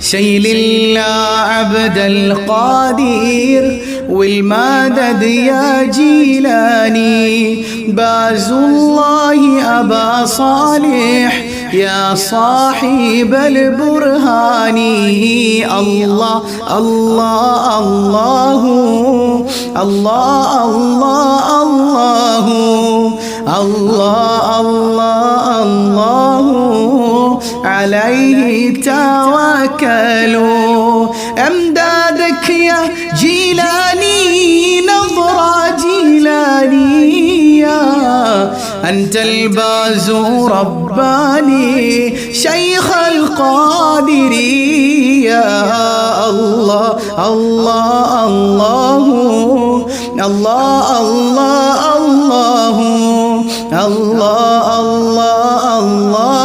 شيل الله عبد القادر والمدد يا جيلاني باز الله أبا صالح يا صاحب البرهان الله الله الله الله الله الله الله الله الله عليه توكلوا أمدادك يا جيلاني نظرة جيلانية. أنت الباز رباني شيخ القادرية. الله الله الله الله الله الله الله الله الله.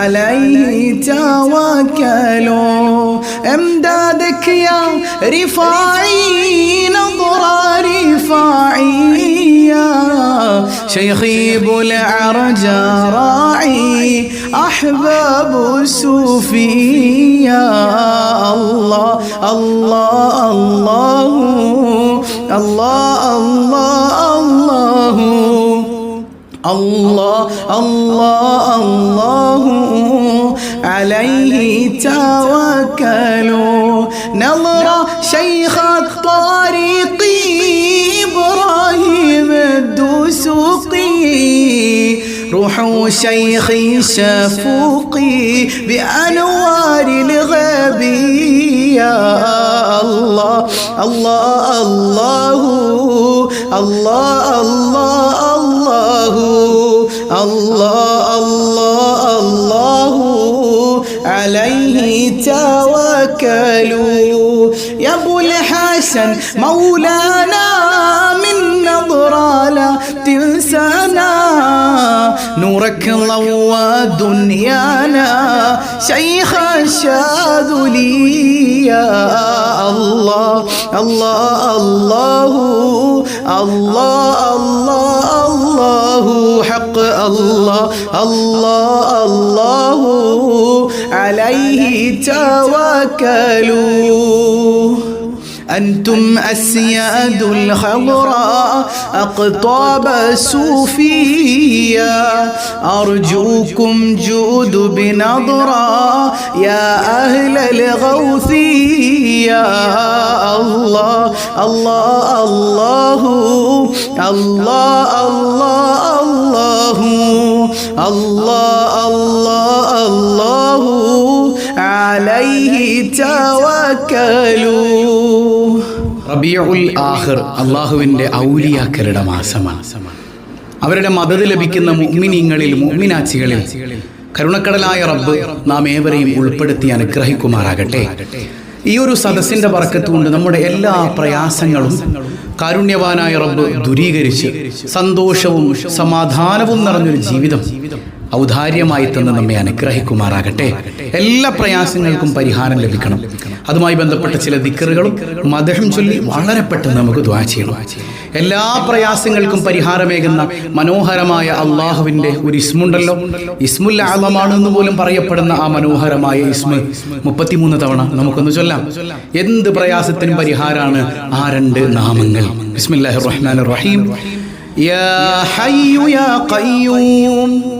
عليه توكلوا إمدادك يا رفاعي نظرة رفاعية شيخي ابو العرج راعي أحباب الصوفية الله الله الله الله الله. الله الله الله عليه توكلوا. نظرة شيخ الطريق إبراهيم الدسوقي روح شيخي شفوقي بأنوار الغبي يا الله الله الله الله الله الله الله الله الله عليه توكلوا يا ابو الحسن مولانا من نظرة لا تنسانا نورك ضوى دنيانا شيخ الشاذلي يا الله الله الله الله الله الله حق الله الله الله عليه توكلوا. أنتم أسياد الخضراء أقطاب الصوفية أرجوكم جود بنظرة يا أهل الغوثية. الله الله الله الله الله الله الله الله الله عليه توكلوا. റബിയുൽ ആഹിർ അള്ളാഹുവിന്റെ ഔലിയാക്കരുടെ മാസമാണ്. അവരുടെ മദത് ലഭിക്കുന്ന മുഅ്മിനീങ്ങളിൽ മുഗ്മിനാച്ചികളിൽ കരുണക്കടലായ റബ്ബ് നാം ഏവരെയും ഉൾപ്പെടുത്തി അനുഗ്രഹിക്കുമാറാകട്ടെ. ഈ ഒരു സദസ്സിന്റെ വർക്കത്തുകൊണ്ട് നമ്മുടെ എല്ലാ പ്രയാസങ്ങളും കാരുണ്യവാനായ റബ്ബ് ദുരീകരിച്ച് സന്തോഷവും സമാധാനവും നിറഞ്ഞൊരു ജീവിതം ഔദാര്യമായി തന്ന് നമ്മെ അനുഗ്രഹിക്കുമാറാകട്ടെ. എല്ലാ പ്രയാസങ്ങൾക്കും പരിഹാരം ലഭിക്കണം. അതുമായി ബന്ധപ്പെട്ട ചില ദിക്കറുകളും മദഹം ചൊല്ലി വളരെ പെട്ടെന്ന് നമുക്ക് ദ്വാ ചെയ്യണം. എല്ലാ പ്രയാസങ്ങൾക്കും പരിഹാരമേകുന്ന മനോഹരമായ അള്ളാഹുവിന്റെ ഒരു ഇസ്മുണ്ടല്ലോ. ഇസ്മുൽ ആളമാണെന്ന് പോലും പറയപ്പെടുന്ന ആ മനോഹരമായ ഇസ്മു മുപ്പത്തിമൂന്ന് തവണ നമുക്കൊന്ന് ചൊല്ലാം. എന്ത് പ്രയാസത്തിനും പരിഹാരമാണ് ആ രണ്ട് നാമങ്ങൾ. ബിസ്മില്ലാഹിർ റഹ്മാനിർ റഹീം. യാ ഹയ്യു യാ ഖയ്യൂം.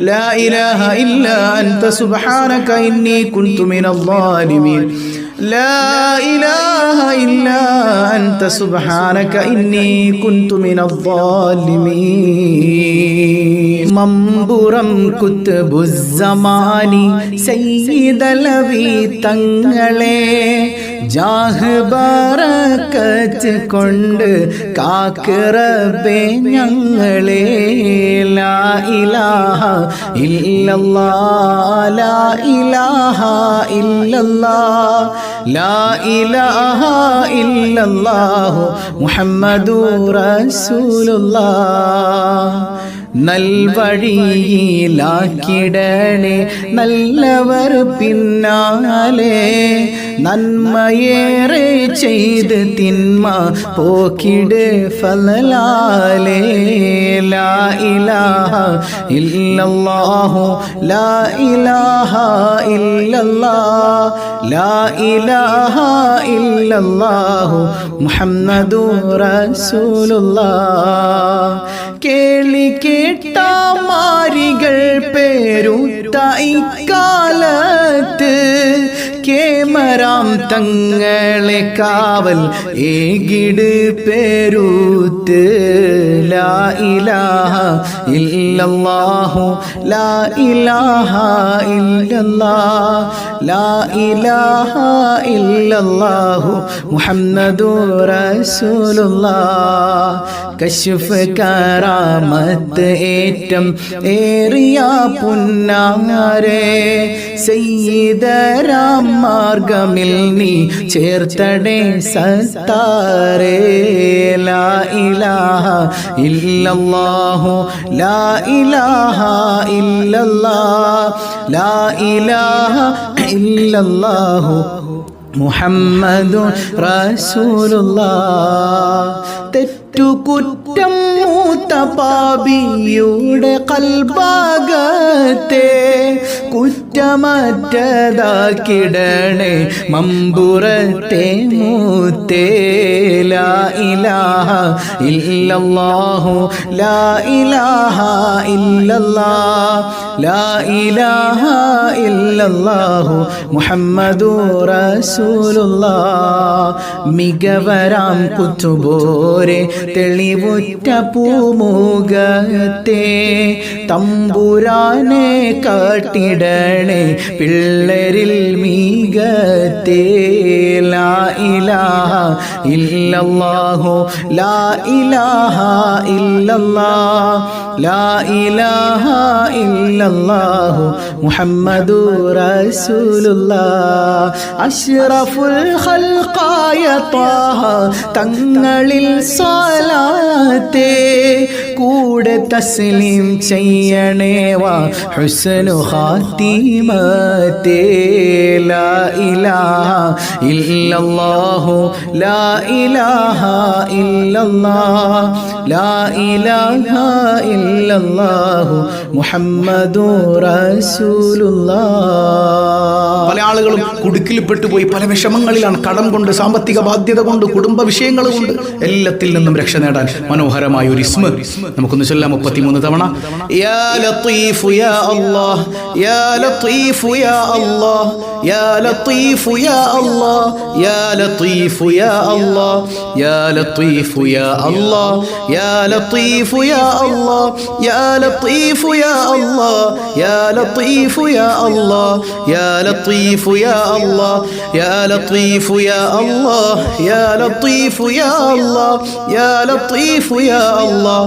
لا إله إلا أنت سبحانك إني كنت من الظالمين لا إله إلا أنت سبحانك إني كنت من الظالمين മമ്പുറം കുത്തുബുസമാനി സയ്യിദലവി തങ്ങളെ ജാഹ് ബറക്കത്ത് കൊണ്ട് കാക്കിറബേ ഞങ്ങളെ ലാ ഇലാഹ ഇല്ലല്ലാ ഇലാഹ ഇല്ലല്ലാ ലാ ഇലാഹ ഇല്ലല്ലാഹു മുഹമ്മദു റസൂലുള്ളാഹ്. നൽവഴിയിലാക്കിടണേ നല്ലവർ പിന്നാലെ നന്മയേറെ ചെയ്ത് തിന്മ പോക്കിട് ഫലാലേ ലാ ഇലാഹ ഇല്ലല്ലാഹു ഇലാഹ മുഹമ്മദു റസൂലുള്ളാഹ്. കേളി കേട്ടാമാരികൾ പേരുത്ത ഇക്കാലത്ത് കേമരാം തങ്ങളെ കാവൽ. ഏകിട് പേരൂത്ത്. ലാ ഇലാഹ ഇല്ലല്ലാഹു. ലാ ഇലാഹ ഇല്ലല്ലാ ലാ ഇലാഹ ഇല്ലല്ലാഹു. മുഹമ്മദു റസൂലുള്ളാ കശുഫ് കറാമത്ത് ഏറ്റം ഏറിയ പുന്നാരെ സയ്യിദരാം മാർഗമിൽ നീ ചേർത്തടേ സത്താരേ ലാ ഇലാഹ ഇല്ലല്ലാഹു ലാ ഇലാഹ ഇല്ലല്ലാ ലാ ഇലാഹ ഇല്ലല്ലാഹു മുഹമ്മദു റസൂലുള്ളാഹ്. തെറ്റുകുറ്റം മൂത്ത പാപിയുടെ കൽഭാഗത്തെ കുറ്റമറ്റതാക്കിടണേ. മമ്പുറത്തെ മൂത്തേല ഇലാഹ ഇല്ലല്ലാഹു ലാ ഇലാഹ ഇല്ലല്ലാഹ് ലാ ഇലാഹ ഇല്ലല്ലാഹു മുഹമ്മദു റസൂലുള്ളാഹ്. മികവരാം കുത്തുബോരെ തെളിവുറ്റ പൂമുഖത്തെ തമ്പുരാനെ കാട്ടിടണേ പിള്ളരിൽ മീകത്തെ. ലാ ഇലാഹ ഇല്ലല്ലാഹോ ലാ ഇലാഹ ഇല്ലല്ലാ ലാ ഇലാഹ ഇല്ലല്ലാഹു മുഹമ്മദു റസൂലുള്ളാ അഷ്റഫുൽ ഖൽഖായ ത്വാഹ തങ്ങളിൽ সালাতে കൂടെ തസ്ലീം ചെയ്യണേവാ ഹുസ്നു ഖാത്തിമത്തേ ലാ ഇലാഹ ഇല്ലല്ലാഹു ലാ ഇലാഹ ഇല്ലല്ലാഹ് ലാ ഇലാഹ ഇല്ലല്ലാഹു മുഹമ്മദു റസൂലുള്ളാഹ്. പല ആളുകളും കുടുക്കിൽപ്പെട്ടു പോയി പല വിഷമങ്ങളിലാണ്. കടം കൊണ്ട് സാമ്പത്തിക ബാധ്യത കൊണ്ട് കുടുംബ വിഷയങ്ങൾ കൊണ്ട് എല്ലാത്തിൽ നിന്നും രക്ഷ നേടാൻ മനോഹരമായ ഒരു ഇസ്മ. നമുക്കൊന്ന് ചൊല്ലാം മുപ്പത്തിമൂന്ന് തവണ യാ ലത്തീഫു യാ അല്ലാഹ് യാ ലത്തീഫു യാ അല്ലാഹ് യാ ലത്തീഫു യാ അല്ലാഹ് യാ ലത്തീഫു യാ അല്ലാഹ് യാ ലത്തീഫു യാ അല്ലാഹ് യാ ലത്തീഫു യാ അല്ലാഹ് യാ ലത്തീഫു യാ അല്ലാഹ് യാ ലത്തീഫു യാ അല്ലാഹ് യാ ലത്തീഫു യാ അല്ലാഹ് യാ ലത്തീഫു യാ അല്ലാഹ് യാ ലത്തീഫു യാ അല്ലാഹ് യാ ലത്തീഫു യാ അല്ലാഹ്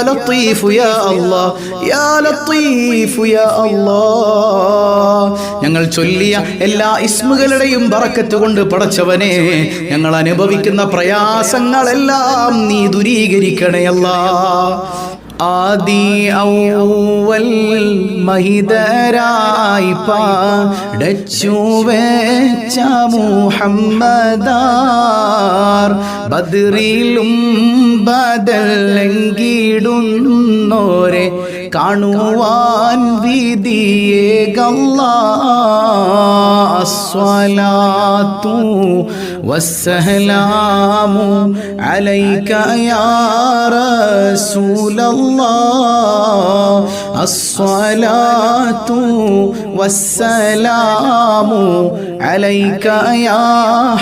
لطيف يا الله يا لطيف يا الله ഞങ്ങൾ ചൊല്ലിയ എല്ലാ ഇസ്മുകളുടെയും ബറക്കത്ത് കൊണ്ട് പടച്ചവനെ ഞങ്ങൾ അനുഭവിക്കുന്ന പ്രയാസങ്ങളെല്ലാം നീ ദൂരീകരിക്കണേ അല്ലാ ആദി ഔവൽ മഹിതരായി പാടച്ചു വെച്ച മുഹമ്മദാർ. ബദ്രിലും ബദലെങ്കിടുന്നോരെ കാണുവാൻ വിധിയേകല്ലാ. അസ്വലാത്തു والسلام عليك يا رسول الله الصلاة والسلام عليك يا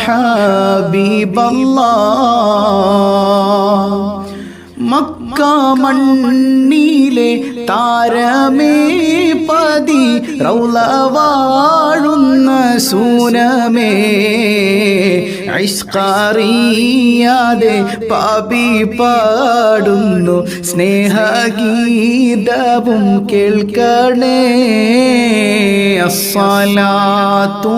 حبيب الله മക്ക മണ്ണിലെ താരമേ പതി റൗള വാഴുന്ന സൂനമേ ഐഷ്കറിയാതെ പാപി പാടുന്നു. സ്നേഹഗീതവും കേൾക്കണേ. അസ്സലാത്തു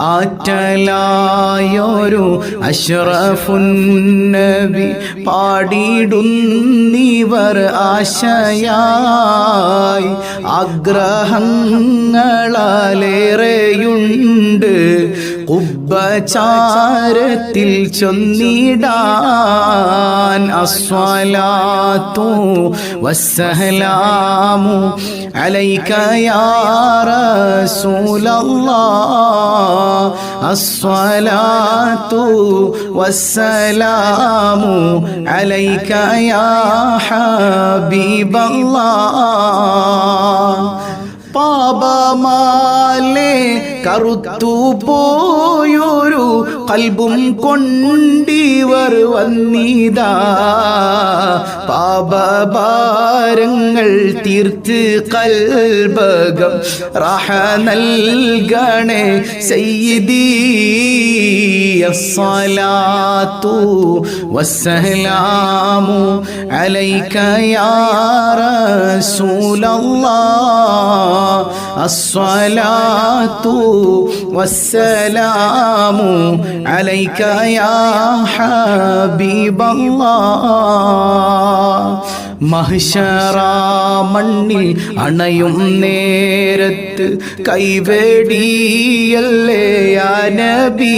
ആറ്റലായൊരു അഷ്റഫുന്നബി പാടിയിടുന്നിവർ ആശയായി. ആഗ്രഹങ്ങളേറെയുണ്ട് ഉപചാരത്തിൽ ചൊന്നിടാൻ അസ്വലാത്തു വസ്സലാമു عليك يا رسول الله الصلاة والسلام عليك يا حبيب الله. بابا مالك കറുത്തു പോയൊരു കൽബും കൊണ്ടിവർ വന്നിതാ പാപഭാരങ്ങൾ തീർത്ത് കൽബകം റഹ നൽകണേ സയ്യിദീ الصلاة والسلام عليك يا رسول الله الصلاة والسلام عليك يا حبيب الله മഹിഷറ മണ്ണിൽ അണയും നേരത്ത് കൈവേടിയല്ലേ യാ നബി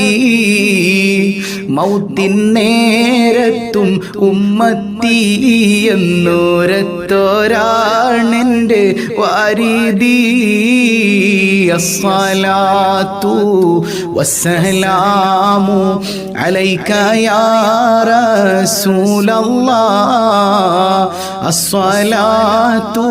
മൗത്തിൻ നേരത്തും ഉമ്മത്തി എന്നോരത്തോരാണെന്റെ വാരിതി. അസ്സലാത്തു വസ്സലാമു അലൈക യാ റസൂലല്ലാഹ്. അസ്സലാത്തു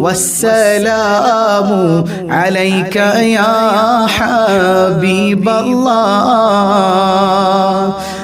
വസ്സലാമു അലൈക യാ ഹബീബല്ലാഹ്.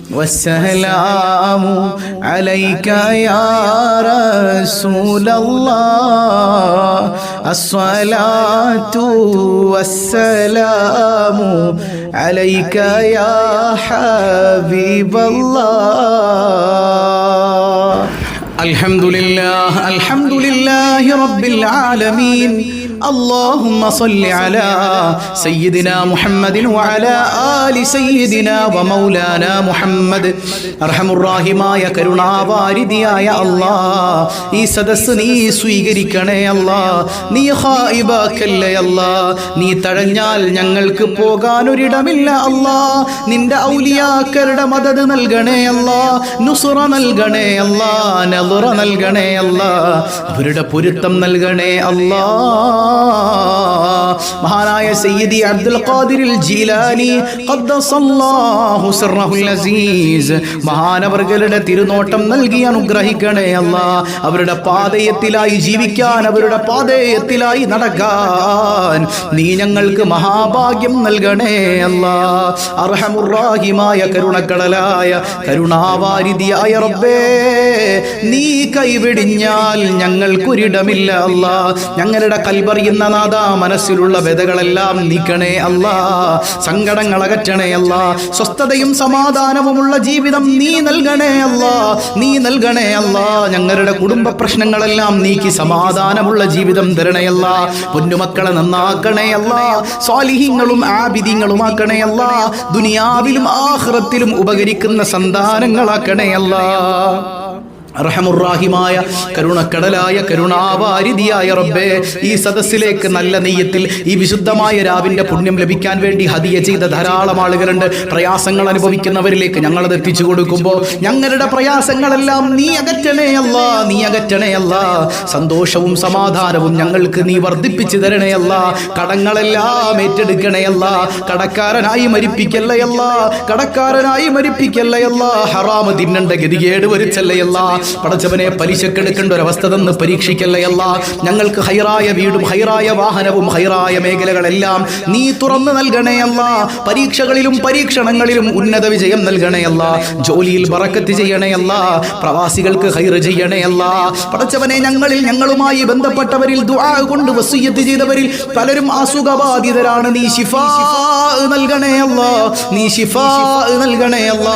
والسلام عليك يا رسول الله. الصلاة والسلام عليك يا حبيب الله. الحمد لله الحمد لله رب العالمين. اللهم صل على سيدنا محمد وعلى آل سيدنا ومولانا محمد അർഹമുറാഹിമായ കരുണാവാരിതിയായ അല്ലാ ഈ സദസ്സ് നീ സ്വീകരിക്കണേ അല്ലാ നീ ഹായിബാക്കല്ലേ അല്ലാ നീ തഴഞ്ഞാൽ ഞങ്ങൾക്ക് പോകാനൊരിടമില്ല അല്ലാ നിന്റെ ഔലിയാക്കളുടെ മദത് നൽകണേ അല്ലാ നുസുറ നൽകണേ അല്ലാ നലുറ നൽകണേ അല്ലാ അവരുടെ പൊരുത്തം നൽകണേ അല്ലാ മഹാനായ സയ്യിദി അബ്ദുൽ ഖാദിറിൽ ജീലാനി ഖദ്ദസല്ലാഹു സിർറഹുൽ അസീസ്. മഹാനവർകളുടെ തിരുനോട്ടം നൽകി അനുഗ്രഹിക്കണേ അല്ലാ. അവരുടെ പാതയത്തിലായി ജീവിക്കാൻ അവരുടെ പാതയത്തിലായി നടക്കാൻ നീ ഞങ്ങൾക്ക് മഹാഭാഗ്യം നൽകണേ അല്ല. അർഹമുറാഹിമായ കരുണക്കടലായ കരുണാവാരിതിയായ റബ്ബേ നീ കൈവിടിഞ്ഞാൽ ഞങ്ങൾക്കൊരിടമില്ല അല്ലാ. ഞങ്ങളുടെ കൽബറി പറയുന്ന നാഥ മനസ്സിലുള്ള വ്യതകളെല്ലാം നീക്കണേ അല്ല. സങ്കടങ്ങൾ അകറ്റണേ അല്ല. സ്വസ്ഥതയും സമാധാനവുമുള്ള ജീവിതം നീ നൽകണേ അല്ല. നീ നൽകണേ അല്ല. ഞങ്ങളുടെ കുടുംബ പ്രശ്നങ്ങളെല്ലാം നീക്കി സമാധാനമുള്ള ജീവിതം തരണേ അല്ല. പൊന്നുമക്കളെ നന്നാക്കണേ അല്ല. സ്വാലിഹീങ്ങളും ആബിദിങ്ങളുമാക്കണേ അല്ല. ദുനിയാവിലും ആഹ്റത്തിലും ഉപകരിക്കുന്ന സന്താനങ്ങളാക്കണേ അല്ല. റഹമുറാഹിമായ കരുണക്കടലായ കരുണാവാരിതിയായ റബ്ബേ ഈ സദസ്സിലേക്ക് നല്ല നെയ്യത്തിൽ ഈ വിശുദ്ധമായ രാവിന്റെ പുണ്യം ലഭിക്കാൻ വേണ്ടി ഹദിയ ചെയ്ത ധാരാളം ആളുകളുണ്ട്. പ്രയാസങ്ങൾ അനുഭവിക്കുന്നവരിലേക്ക് ഞങ്ങളത് എത്തിച്ചു കൊടുക്കുമ്പോൾ ഞങ്ങളുടെ പ്രയാസങ്ങളെല്ലാം നീ അകറ്റണേ അല്ല നീ അകറ്റണേ അല്ല. സന്തോഷവും സമാധാനവും ഞങ്ങൾക്ക് നീ വർദ്ധിപ്പിച്ചു തരണേ അല്ല. കടങ്ങളെല്ലാം ഏറ്റെടുക്കണേ അല്ല. കടക്കാരനായി മരിപ്പിക്കല്ലയല്ല കടക്കാരനായി മരിപ്പിക്കല്ലയല്ല ഹറാമ് തിന്നണ്ട ഗതികേട് വരുത്തല്ലയല്ല പടച്ചവനെ പലിശക്കെടുക്കേണ്ട ഒരവസ്ഥ തന്ന് പരീക്ഷിക്കല്ലയല്ല ഞങ്ങൾക്ക് ഹൈറായ വീടും ഹൈറായ വാഹനവും ഹൈറായ മേഖലകളെല്ലാം നീ തുറന്നു നൽകണേയല്ല പരീക്ഷകളിലും പരീക്ഷണങ്ങളിലും ഉന്നത വിജയം നൽകണേയല്ല ജോലിയിൽ ബറക്കത്ത് ചെയ്യണേയല്ല പ്രവാസികൾക്ക് ഹൈറ് ചെയ്യണേയല്ല പടച്ചവനെ ഞങ്ങളിൽ ഞങ്ങളുമായി ബന്ധപ്പെട്ടവരിൽ ദുആ കൊണ്ട് വസൂയത്ത് ചെയ്തവരിൽ പലരും അസുഖബാധിതരാണ്. നീ ശിഫാ നൽകണേ അല്ല നീ ശിഫാ നൽകണേ അല്ല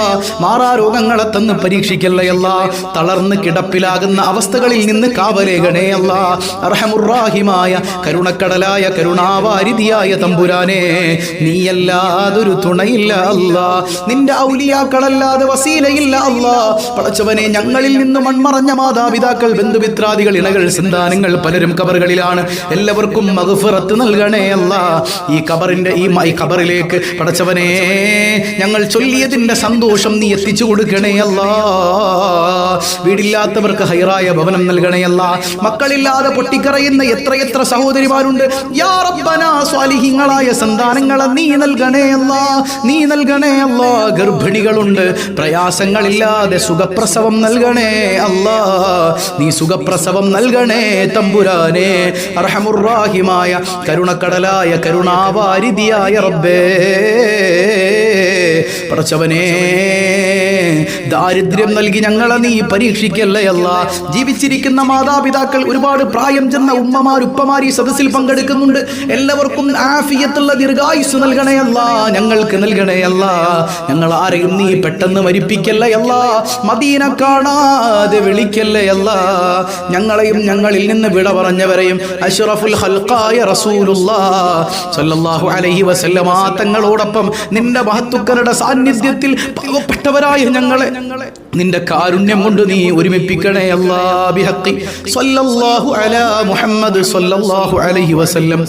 മാറാ രോഗങ്ങളെ തന്ന് പരീക്ഷിക്കല്ലയല്ല തളർന്ന് കിടപ്പിലാകുന്ന അവസ്ഥകളിൽ നിന്ന് കാവലേകണേ അല്ല. അർഹമുറാഹിമായ കരുണക്കടലായ കരുണാവാരിതിയായ തമ്പുരാനെ നീയല്ലാതൊരു തുണയില്ല അല്ല. നിന്റെ ഔലിയാക്കളല്ലാതെ വസീലയില്ല അല്ല. പടച്ചവനെ ഞങ്ങളിൽ നിന്ന് മൺമറഞ്ഞ മാതാപിതാക്കൾ ബന്ധുമിത്രാദികൾ ഇണകൾ സന്താനങ്ങൾ പലരും കബറുകളിലാണ്. എല്ലാവർക്കും മഗ്ഫിറത്ത് നൽകണേ അല്ല. ഈ കബറിന്റെ ഈ മൈ കബറിലേക്ക് പടച്ചവനെ ഞങ്ങൾ ചൊല്ലിയതിന്റെ സന്തോഷം നീ എത്തിച്ചു കൊടുക്കണേ അല്ല. വീടില്ലാത്തവർക്ക് ഹൈറായ ഭവനം നൽകണയല്ല. മക്കളില്ലാതെ പൊട്ടിക്കറയുന്ന എത്രയെത്ര സഹോദരിമാരുണ്ട്. യാ സ്വാലിഹിങ്ങളായ സന്താനങ്ങളെ നീ നൽകണേ അല്ല നീ നൽകണേ അല്ല. ഗർഭിണികളുണ്ട്. പ്രയാസങ്ങളില്ലാതെ സുഖപ്രസവം നൽകണേ അല്ല. നീ സുഖപ്രസവം നൽകണേ തമ്പുരാനെ. അർഹമുറാഹിമായ കരുണക്കടലായ കരുണാവാരിതിയായ റബ്ബേ. പടച്ചവനെ ദാരിദ്ര്യം നൽകി ഞങ്ങളെ നീ പരീക്ഷിക്കല്ലേ അല്ല. ജീവിച്ചിരിക്കുന്ന മാതാപിതാക്കൾ ഒരുപാട് പ്രായം ചെന്ന ഉമ്മമാർ ഉപ്പമാർ ഈ സദസ്സിൽ പങ്കെടുക്കുന്നുണ്ട്. എല്ലാവർക്കും ആഫിയത്തുള്ള ദീർഘായുസ് നൽകണേ അല്ല. ഞങ്ങൾക്ക് നൽകണേ അല്ല. ഞങ്ങൾ ആരെയും നീ പെട്ടെന്ന് മരിപ്പിക്കല്ലേ അല്ല. മദീന കാണാതെ വിളിക്കല്ലേ അല്ല. ഞങ്ങളെയും ഞങ്ങളിൽ നിന്ന് വിട പറഞ്ഞവരെയും അഷ്റഫുൽ ഹൽക്കായ റസൂലുള്ളാ. സല്ലല്ലാഹു അലൈഹി വസല്ലമ തങ്ങളോടൊപ്പം നിന്റെ മഹത്തുക്കളുടെ സാന്നിധ്യത്തിൽ പാവപ്പെട്ടവരായ ഞങ്ങളെ ഞങ്ങളെ. നിന്റെ കാരുണ്യം കൊണ്ട് നീ ഒരുമിപ്പിക്കണേ അള്ളാഹു സല്ലല്ലാഹു അലാ മുഹമ്മദ് അലൈഹി വസല്ലം.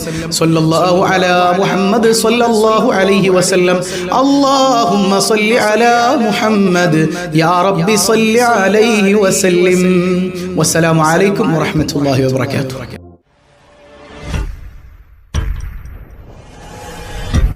അലാ മുഹമ്മദ് അലൈഹി വസല്ലം. അല്ലാഹുമ്മ സല്ലി അലാ മുഹമ്മദ്. യാ റബ്ബി സല്ലി അലൈഹി വസല്ലം. അലൈക്കും വറഹ്മത്തുള്ളാഹി വബറകാതുഹു.